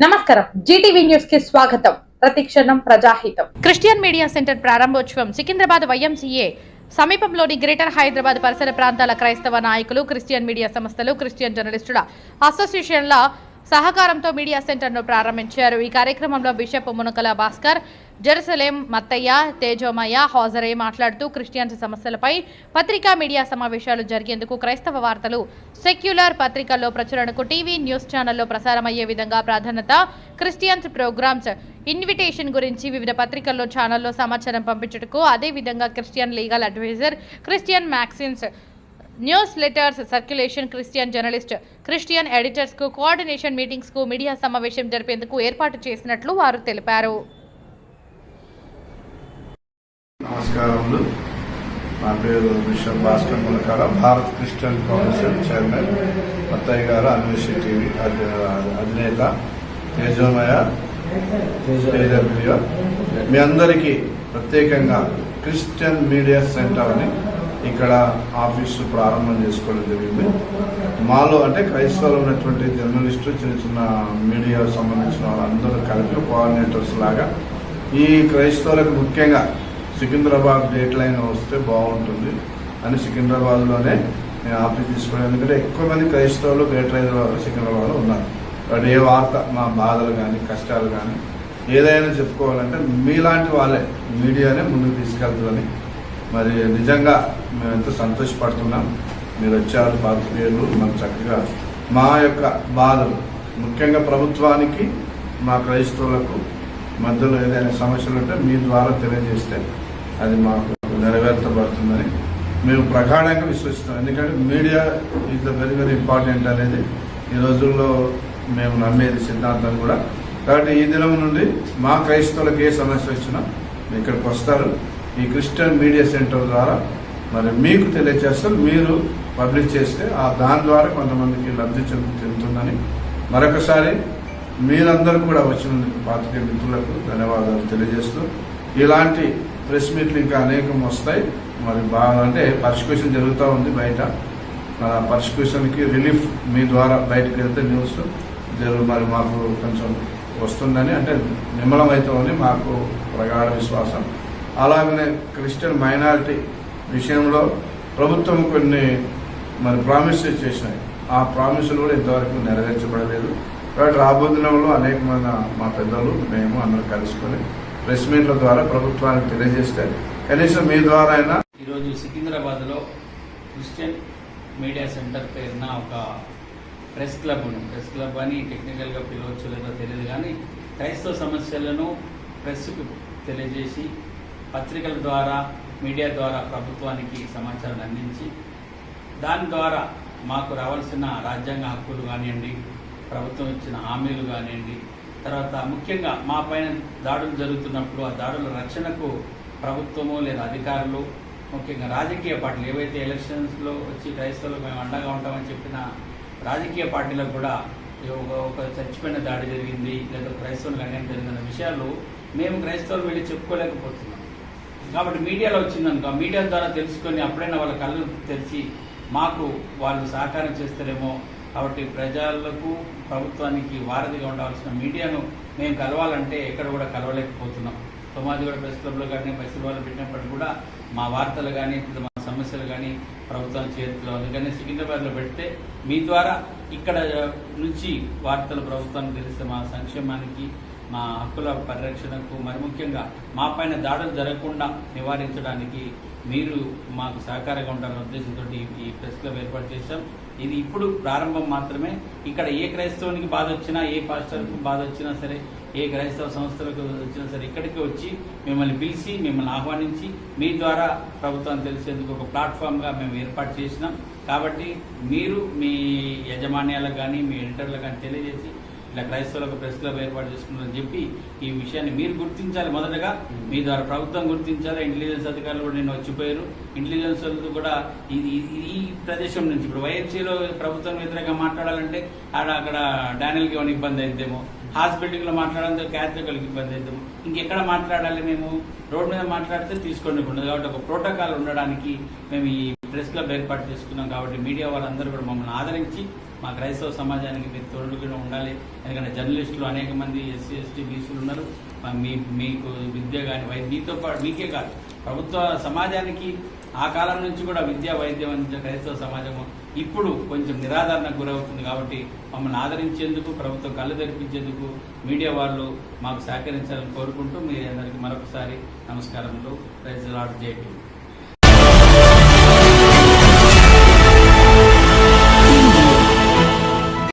నమస్కారం. జీటీవీ న్యూస్కి స్వాగతం. ప్రతిక్షణం ప్రజాహితం. క్రిస్టియన్ మీడియా సెంటర్ ప్రారంభోత్సవం సికింద్రాబాద్ వైఎంసీఏ సమీపంలోని గ్రేటర్ హైదరాబాద్ పరిసర ప్రాంతాల క్రైస్తవ నాయకులు క్రిస్టియన్ మీడియా సంస్థలు క్రిస్టియన్ జర్నలిస్టుల అసోసియేషన్ల సహకారంతో మీడియా సెంటర్ను ప్రారంభించారు. ఈ కార్యక్రమంలో బిషప్ మునకల భాస్కర్ జెరూసలేం మత్తయ్య తేజోమయ్య హాజరై మాట్లాడుతూ క్రిస్టియన్స్ సమస్యలపై పత్రికా మీడియా సమావేశాలు జరిగేందుకు క్రైస్తవ వార్తలు సెక్యులర్ పత్రికల్లో ప్రచురణకు టీవీ న్యూస్ ఛానల్లో ప్రసారమయ్యే విధంగా ప్రాధాన్యత క్రిస్టియన్స్ ప్రోగ్రామ్స్ ఇన్విటేషన్ గురించి వివిధ పత్రికల్లో ఛానల్లో సమాచారం పంపించుటకు అదేవిధంగా Christian legal adviser Christian magazines newsletters circulation Christian journalist Christian ఎడిటర్స్కు coordination మీటింగ్స్కు మీడియా సమావేశం జరిపేందుకు ఏర్పాటు చేసినట్లు వారు తెలిపారు. నమస్కారములు. నా పేరు bishop Bhaskar Mulakala Bharat Christian council chairman అత్తయ్య గారు అన్వేషి టీవీ అధినేత తేజోమయ తేజప్రియ. మీ అందరికీ ప్రత్యేకంగా క్రిస్టియన్ మీడియా సెంటర్ అని ఇక్కడ ఆఫీసు ప్రారంభం చేసుకోవడం జరిగింది. మాలో అంటే క్రైస్తవులు ఉన్నటువంటి జర్నలిస్టు చిన్న చిన్న మీడియా సంబంధించిన వాళ్ళందరూ కలిపి కోఆర్డినేటర్స్ లాగా ఈ క్రైస్తవులకు ముఖ్యంగా సికింద్రాబాద్ డేట్ లైన్ వస్తే బాగుంటుంది అని సికింద్రాబాద్లోనే నేను ఆఫీస్ తీసుకున్నాను. ఎందుకంటే ఎక్కువ మంది క్రైస్తవులు గ్రేటర్ హైదరాబాద్ సికింద్రాబాద్లో ఉన్నారు. వాడు ఏ వార్త మా బాధలు కానీ కష్టాలు కానీ ఏదైనా చెప్పుకోవాలంటే మీలాంటి వాళ్ళే మీడియానే ముందుకు తీసుకెళ్తుందని మరి నిజంగా మేము ఎంతో సంతోషపడుతున్నాం. మీరు వచ్చారు పాత్రికేయులు మనం చక్కగా మా యొక్క బాధలు. ముఖ్యంగా ప్రభుత్వానికి మా క్రైస్తవులకు మధ్యలో ఏదైనా సమస్యలు ఉంటే మీ ద్వారా తెలియజేస్తే అది మాకు నెరవేర్చబడుతుందని మేము ప్రగాఢంగా విశ్వసిస్తాం ఎందుకంటే media is the very very important అనేది ఈ రోజుల్లో మేము నమ్మేది సిద్ధాంతం కూడా. కాబట్టి ఈ దినం నుండి మా క్రైస్తవులకు ఏ సమస్య వచ్చినా ఇక్కడికి వస్తారు. ఈ క్రిస్టియన్ మీడియా సెంటర్ ద్వారా మరి మీకు తెలియజేస్తారు మీరు పబ్లిష్ చేస్తే ఆ దాని ద్వారా కొంతమందికి లబ్ధి చెందుతుందని మరొకసారి మీరందరూ కూడా వచ్చినందుకు పాత్రికేయ మిత్రులకు ధన్యవాదాలు తెలియజేస్తూ ఇలాంటి ప్రెస్ మీట్లు ఇంకా అనేకం వస్తాయి. మరి బాగా అంటే పర్సిక్యూషన్ జరుగుతూ ఉంది బయట. మన పర్సిక్యూషన్కి రిలీఫ్ మీ ద్వారా బయటకు వెళ్తే న్యూస్ జరుగు మరి మాకు కొంచెం వస్తుందని అంటే నిమ్మలమవుతామని మాకు ప్రగాఢ విశ్వాసం. అలాగనే క్రిస్టియన్ మైనారిటీ విషయంలో ప్రభుత్వం కొన్ని మరి ప్రామిసెస్ చేసినాయి. ఆ ప్రామిసులు కూడా ఇంతవరకు నెరవేర్చబడలేదు. కాబట్టి రాబోదినంలో అనేకమైన మా పెద్దలు మేము అందరూ కలుసుకొని ప్రెస్ మీట్ల ద్వారా ప్రభుత్వానికి తెలియజేస్తే కనీసం మీ ద్వారా అయినా ఈరోజు సికింద్రాబాద్లో క్రిస్టియన్ మీడియా సెంటర్ పేరున ఒక ప్రెస్ క్లబ్ ఉంది. ప్రెస్ క్లబ్ అని టెక్నికల్గా పిలవచ్చు లేదో తెలియదు కానీ క్రైస్తవ సమస్యలను ప్రెస్కు తెలియజేసి పత్రికల ద్వారా మీడియా ద్వారా ప్రభుత్వానికి సమాచారాన్ని అందించి దాని ద్వారా మాకు రావాల్సిన రాజ్యాంగ హక్కులు కానివ్వండి ప్రభుత్వం ఇచ్చిన హామీలు కానివ్వండి తర్వాత ముఖ్యంగా మా పైన దాడులు జరుగుతున్నప్పుడు ఆ దాడుల రక్షణకు ప్రభుత్వము లేదా అధికారులు ముఖ్యంగా రాజకీయ పార్టీలు ఏవైతే ఎలక్షన్స్లో వచ్చి క్రైస్తవులు మేము అండగా ఉంటామని చెప్పిన రాజకీయ పార్టీలకు కూడా ఒక- ఒక చచ్చిపోయిన దాడి జరిగింది లేదా క్రైస్తవులకు అన్యాయం జరిగిన విషయాలు మేము క్రైస్తవులు వెళ్ళి చెప్పుకోలేకపోతున్నాం. కాబట్టి మీడియాలో వచ్చిందనుకో ఆ మీడియా ద్వారా తెలుసుకొని అప్పుడైనా వాళ్ళ కళ్ళు తెరిచి మాకు వాళ్ళు సహకారం చేస్తారేమో కాబట్టి ప్రజలకు ప్రభుత్వానికి వారధిగా ఉండాల్సిన మీడియాను మేము కలవాలంటే ఎక్కడ కూడా కలవలేకపోతున్నాం. సమాజగూడ కూడా ప్రెస్ క్లబ్లో కానీ ప్రెస్ పెట్టినప్పటికీ కూడా మా వార్తలు కానీ మా సమస్యలు కానీ ప్రభుత్వం చేతిలో ఉంది. కానీ సికింద్రాబాద్లో పెడితే మీ ద్వారా ఇక్కడ నుంచి వార్తలు ప్రభుత్వానికి తెలిస్తే మా సంక్షేమానికి మా హక్కుల పరిరక్షణకు మరి ముఖ్యంగా మా పైన దాడులు జరగకుండా నివారించడానికి మీరు మాకు సహకారంగా ఉండాలనే ఉద్దేశంతో ఈ ప్రెస్ క్లబ్ ఏర్పాటు చేశాం. ఇది ఇప్పుడు ప్రారంభం మాత్రమే. ఇక్కడ ఏ క్రైస్తవునికి బాధ వచ్చినా ఏ పాస్టర్కు బాధ వచ్చినా సరే ఏ క్రైస్తవ సంస్థలకు వచ్చినా సరే ఇక్కడికి వచ్చి మిమ్మల్ని పిలిచి మిమ్మల్ని ఆహ్వానించి మీ ద్వారా ప్రభుత్వాన్ని తెలిసేందుకు ఒక ప్లాట్ఫామ్గా మేము ఏర్పాటు చేసినాం. కాబట్టి మీరు మీ యజమాన్యాలకు కానీ మీ ఎడిటర్లకు కానీ తెలియజేసి ఇట్లా క్రైస్తవులకు ప్రెస్ క్లబ్ ఏర్పాటు చేసుకున్నారని చెప్పి ఈ విషయాన్ని మీరు గుర్తించాలి మొదటగా. మీ ద్వారా ప్రభుత్వం గుర్తించాలి. ఇంటెలిజెన్స్ అధికారులు కూడా నేను వచ్చిపోయారు. ఇంటెలిజెన్స్ వాళ్ళు కూడా ఇది ఈ ప్రదేశం నుంచి ఇప్పుడు వైఎఫ్సీలో ప్రభుత్వం వ్యతిరేకంగా మాట్లాడాలంటే ఆడ అక్కడ డానియల్కి ఏమైనా ఇబ్బంది అయిద్దేమో. హాస్పిటల్లో మాట్లాడాలంటే క్యాథలికల్కి ఇబ్బంది అవుతాము ఇంకెక్కడ మాట్లాడాలి మేము? రోడ్ మీద మాట్లాడితే తీసుకోండి ఉండదు కాబట్టి ఒక ప్రోటోకాల్ ఉండడానికి మేము ఈ ప్రెస్ క్లబ్ ఏర్పాటు చేసుకున్నాం. కాబట్టి మీడియా వాళ్ళందరూ కూడా మమ్మల్ని ఆదరించి మా క్రైస్తవ సమాజానికి మీరు తోడుగా ఉండాలి. ఎందుకంటే జర్నలిస్టులు అనేక మంది ఎస్సీ ఎస్టీ బీసీలు ఉన్నారు. మీ మీకు విద్య కానీ వైద్య మీతో పాటు మీకే కాదు. ప్రభుత్వ సమాజానికి ఆ కాలం నుంచి కూడా విద్యా వైద్యం అందించే క్రైస్తవ సమాజం ఇప్పుడు కొంచెం నిరాదరణకు గురవుతుంది కాబట్టి మమ్మల్ని ఆదరించేందుకు ప్రభుత్వం కళ్ళు తెరిపించేందుకు మీడియా వాళ్ళు మాకు సహకరించాలని కోరుకుంటూ మీ అందరికీ మరొకసారి నమస్కారములు. Praise lord JP